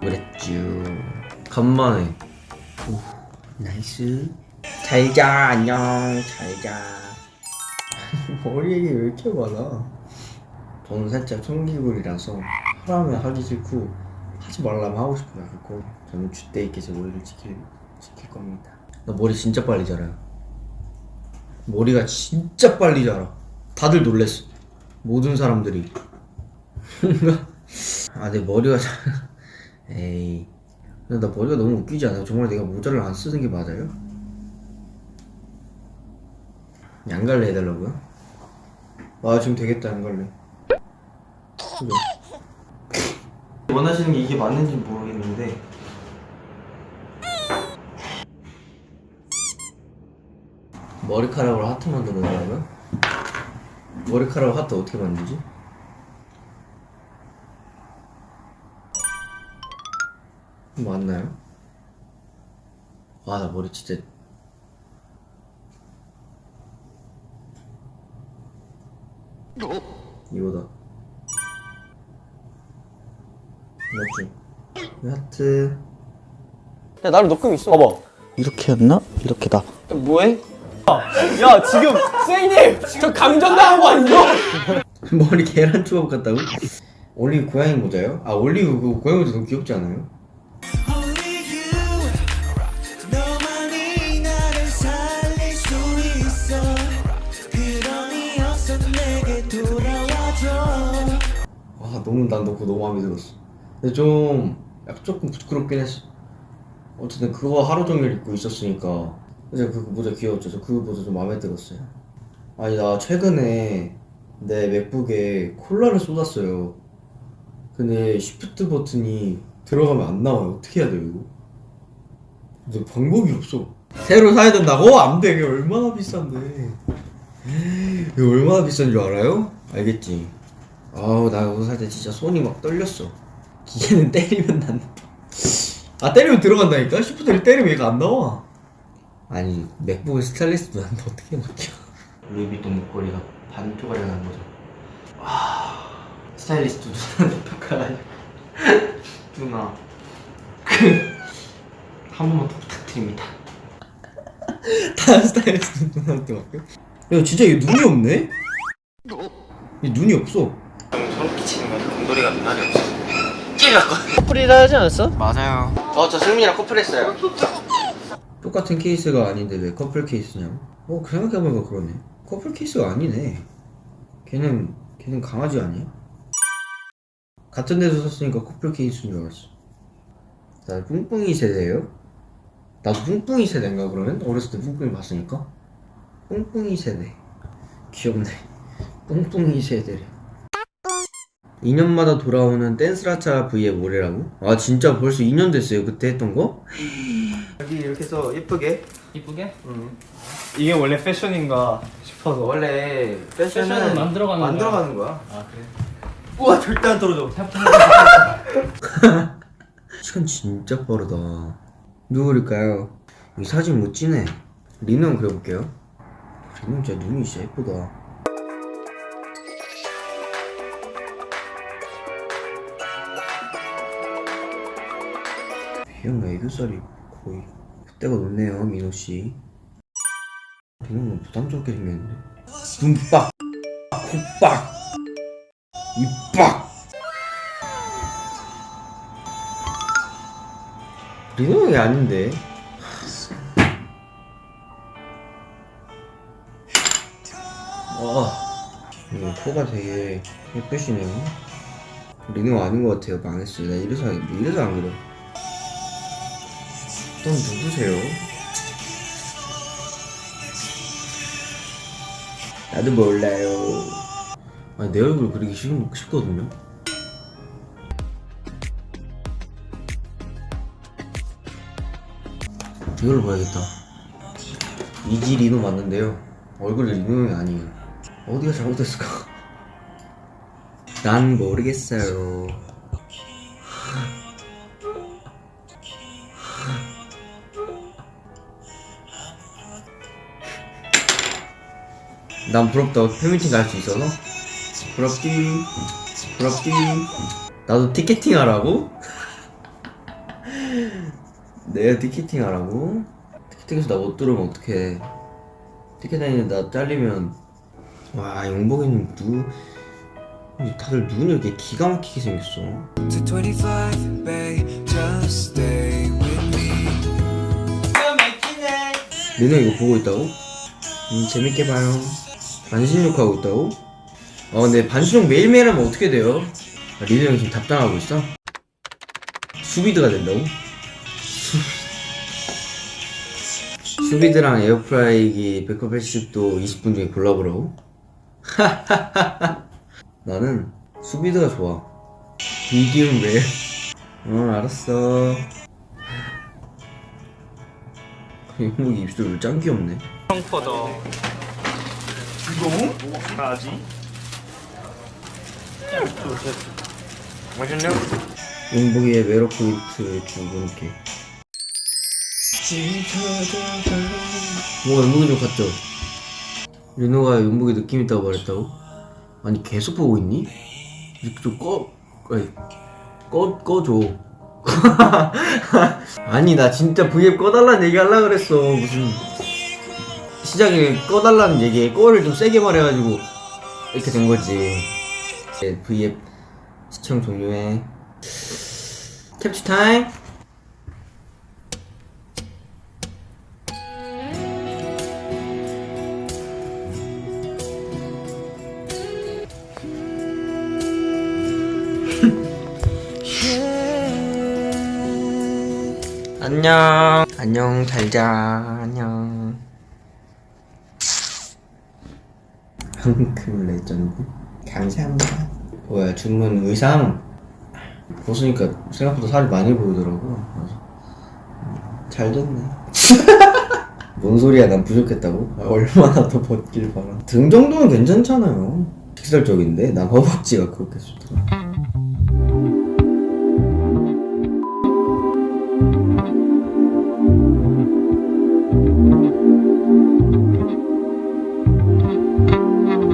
그랬쥬. 간만에. 오 나이스. 잘자 안녕. 잘자. 머리에 왜 이렇게 많아? 저는 살짝 청기불이라서 하라면 하기 싫고 하지 말라면 하고 싶어요. 그고 저는 줏대 있게 제 머리를 지킬, 지킬 겁니다. 나 머리 진짜 빨리 자라요 머리가 진짜 빨리 자라. 다들 놀랬어. 모든 사람들이. 아 내 머리가 자... 에이 근데 나 머리가 너무 웃기지 않아요? 정말 내가 모자를 안 쓰는 게 맞아요? 양갈래 해달라고요? 아 지금 되겠다 양갈래 그죠? 원하시는 게 이게 맞는지 모르겠는데 머리카락으로 하트 만들어 달라고요? 머리카락 하트 어떻게 만들지? 맞나요? 아 나 머리 진짜 이거다 맞지? 하트 야 나를 녹음 있어 봐봐 이렇게였나? 이렇게다. 뭐해? 야 지금 쌤님 저 감전당한 거 아니죠? 머리 계란 초밥 같다고? 올리브 고양이 모자요? 아 올리브 그 고양이 모자 너무 귀엽지 않아요? 아 너무 난너 그거 너무 마음에 들었어. 근데 좀 약간 조금 부끄럽긴 했어. 어쨌든 그거 하루 종일 입고 있었으니까. 그래서 그 모자 귀여웠죠. 저그 모자 좀 마음에 들었어요. 아니 나 최근에 내 맥북에 콜라를 쏟았어요. 근데 시프트 버튼이 들어가면 안 나와요 어떻게 해야 돼요 이거 근데 방법이 없어 새로 사야 된다고? 안 돼 이게 얼마나 비싼데 이거 얼마나 비싼 줄 알아요? 알겠지 아우 나 이거 살 때 진짜 손이 막 떨렸어 기계는 때리면 난. 아 때리면 들어간다니까? 시프트를 때리면 얘가 안 나와. 아니 맥북의 스타일리스트 나한테 어떻게 맡겨? 루이비통 목걸이가 반 쪼가리 나는 거죠. 와 스타일리스트 누나한테 어떡하냐? 누나 그한 번만 더 부탁드립니다. 다른 스타일리스트 누나한테 맡겨? 야 진짜 얘 눈이 없네? 얘 눈이 없어. 소름 끼치는 거야 공돌이가 눈알이 없어 찔렸거든 커플이라 하지 않았어? 맞아요. 어, 저 승민이랑 커플했어요. 똑같은 케이스가 아닌데 왜 커플 케이스냐고? 어, 생각해보니까 그러네. 커플 케이스가 아니네. 걔는, 걔는 강아지 아니야? 같은 데서 샀으니까 커플 케이스인 줄 알았어. 나 뿡뿡이 세대예요? 나도 뿡뿡이 세대인가 그러면? 어렸을 때 뿡뿡이 봤으니까? 뿡뿡이 세대. 귀엽네. 뿡뿡이 세대래. 2년마다 돌아오는 댄스라차 V의 모래라고? 아 진짜 벌써 2년 됐어요 그때 했던 거? 여기 이렇게 해서 예쁘게 이쁘게? 응. 이게 원래 패션인가 싶어서 원래 패션은, 패션은 만들어가는 거야. 만들어가는 거야 아 그래? 우와 절대 안 떨어져. 시간 진짜 빠르다. 누구 그릴까요? 이 사진 멋지네. 리노 형 그려볼게요. 리노 진짜 눈이 진짜 예쁘다. 형 애교살이 거의 그때가 높네요 민호 씨. 리노 너무 부담스럽게 생겼는데. 눈빡. 콧빡. 입 빡 리노 형이 아닌데. 와 이거 코가 되게 예쁘시네요. 리노 아닌 것 같아요 망했어요. 나 이래서 이래서 안 그래 넌 누구세요? 나도 몰라요 아니 내 얼굴 그리기 싫, 쉽거든요. 이걸로 봐야겠다. 이지 리노 맞는데요. 얼굴이 리노 형이 아니에요. 어디가 잘못됐을까? 난 모르겠어요. 난 부럽다. 팬미팅 갈 수 있어서 부럽지 부럽지 나도 티켓팅 하라고? 내가 티켓팅 하라고? 티켓팅에서 나 못 들으면 어떡해 티켓 다니는 나 잘리면 와 용복이님 누 다들 눈이 이렇게 기가 막히게 생겼어 To 25, babe, just stay with me. 민호 이거 보고 있다고? 음 재밌게 봐요 반신욕하고 있다고? 어 근데 반신욕 매일매일 하면 어떻게 돼요? 아, 리드 형이 지금 답장하고 있어? 수비드가 된다고? 수... 수비드랑 에어프라이기 180도 20분 중에 골라보라고? 나는 수비드가 좋아 미디움 웰어 알았어 용목이 입술 왜짱 귀엽네 펑퍼더 이거? 가지? 맛있네요. 용복이의 메로 포인트 주근깨 뭔가 용복이 좀 같죠? 윤호가 용복이 느낌 있다고 말했다고? 아니 계속 보고 있니? 이렇게 좀 꺼... 아니 꺼... 꺼줘 아니 나 진짜 V앱 꺼달라는 얘기 하려고 그랬어 무슨 시작에 꺼달라는 얘기에 꺼를 좀 세게 말해가지고 이렇게 된 거지 네, V앱 시청 종료해. 캡처 타임. 안녕. 안녕 잘자. 안녕. 한큼 레전드 감사합니다. 뭐야 주문 의상? 벗으니까 생각보다 살이 많이 보이더라고. 그래서 음, 잘 됐네. 뭔 소리야 난 부족했다고? 아, 얼마나 더 벗길 바라 등 정도는 괜찮잖아요. 식살적인데? 난 허벅지가 그렇게 좋더라